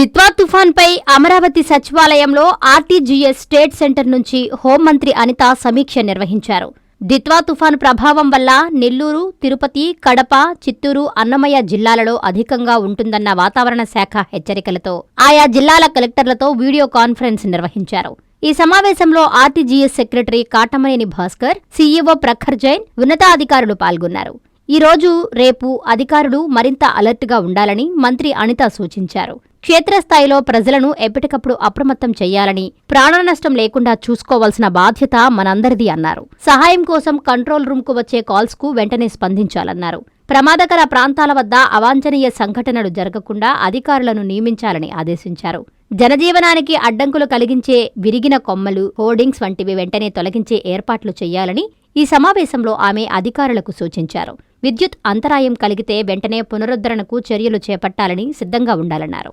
దిత్వా తుఫాన్పై అమరావతి సచివాలయంలో RTGS state centre నుంచి హోంమంత్రి అనిత సమీక్ష నిర్వహించారు. దిత్వా తుఫాన్ ప్రభావం వల్ల నెల్లూరు తిరుపతి కడప చిత్తూరు అన్నమయ్య జిల్లాలలో అధికంగా ఉంటుందన్న వాతావరణ శాఖ హెచ్చరికలతో ఆయా జిల్లాల కలెక్టర్లతో వీడియో కాన్ఫరెన్స్ నిర్వహించారు. ఈ సమావేశంలో RTGS secretary Katamaneni Bhaskar CEO Prakhar Jain ఉన్నతాధికారులు పాల్గొన్నారు. ఈ రోజు రేపు అధికారులు మరింత అలర్ట్గా ఉండాలని మంత్రి అనిత సూచించారు. క్షేత్రస్థాయిలో ప్రజలను ఎప్పటికప్పుడు అప్రమత్తం చేయాలని ప్రాణ నష్టం లేకుండా చూసుకోవాల్సిన బాధ్యత మనందరిది అన్నారు. సహాయం కోసం కంట్రోల్ రూమ్కు వచ్చే కాల్స్కు వెంటనే స్పందించాలన్నారు. ప్రమాదకర ప్రాంతాల వద్ద అవాంఛనీయ సంఘటనలు జరగకుండా అధికారులను నియమించాలని ఆదేశించారు. జనజీవనానికి అడ్డంకులు కలిగించే విరిగిన కొమ్మలు హోర్డింగ్స్ వంటివి వెంటనే తొలగించే ఏర్పాట్లు చేయాలని ఈ సమావేశంలో ఆమె అధికారులకు సూచించారు. విద్యుత్ అంతరాయం కలిగితే వెంటనే పునరుద్ధరణకు చర్యలు చేపట్టాలని సిద్ధంగా ఉండాలన్నారు.